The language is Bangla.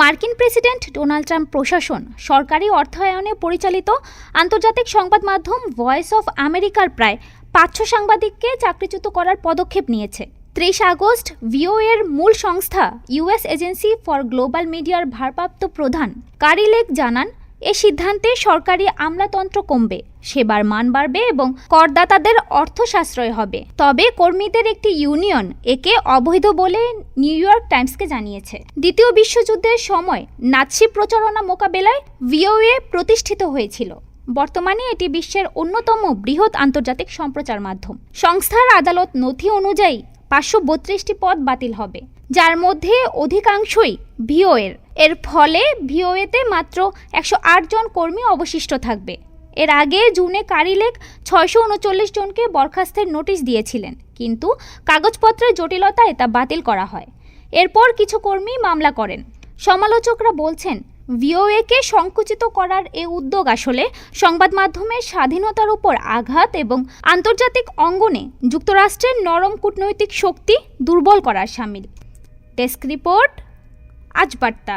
মার্কিন প্রেসিডেন্ট ডোনাল্ড ট্রাম্প প্রশাসন, সরকারি অর্থায়নে পরিচালিত আন্তর্জাতিক সংবাদ মাধ্যম ভয়েস অফ আমেরিকার প্রায় পাঁচশো সাংবাদিককে চাকরিচ্যুত করার পদক্ষেপ নিয়েছে। ত্রিশ আগস্ট, ভিওএর মূল সংস্থা, ইউএস এজেন্সি ফর গ্লোবাল মিডিয়ার ভারপ্রাপ্ত প্রধান কারিলেক জানান এ সিদ্ধান্তে সরকারি আমলাতন্ত্র কমবে, সেবার মান বাড়বে এবং করদাতাদের অর্থ সাশ্রয় হবে। তবে কর্মীদের একটি ইউনিয়ন একে অবৈধ বলে নিউ ইয়র্ক টাইমসকে জানিয়েছে। দ্বিতীয় বিশ্বযুদ্ধের সময় নাৎসি প্রচারণা মোকাবেলায় ভিওএ প্রতিষ্ঠিত হয়েছিল। বর্তমানে এটি বিশ্বের অন্যতম বৃহৎ আন্তর্জাতিক সম্প্রচার মাধ্যম। সংস্থার আদালত নথি অনুযায়ী পাঁচশো বত্রিশটি পদ বাতিল হবে, যার মধ্যে অধিকাংশই ভিওএর। এর ফলে ভিওএতে মাত্র একশো আট জন কর্মী অবশিষ্ট থাকবে। এর আগে জুনে কারিলেক ছয়শো উনচল্লিশ জনকে বরখাস্তের নোটিশ দিয়েছিলেন, কিন্তু কাগজপত্রের জটিলতায় তা বাতিল করা হয়। এরপর কিছু কর্মী মামলা করেন। সমালোচকরা বলছেন, ভিওএকে সংকুচিত করার এ উদ্যোগ আসলে সংবাদ মাধ্যমের স্বাধীনতার উপর আঘাত এবং আন্তর্জাতিক অঙ্গনে যুক্তরাষ্ট্রের নরম কূটনৈতিক শক্তি দুর্বল করার সামিল। ডেস্ক রিপোর্ট আজ বার্তা।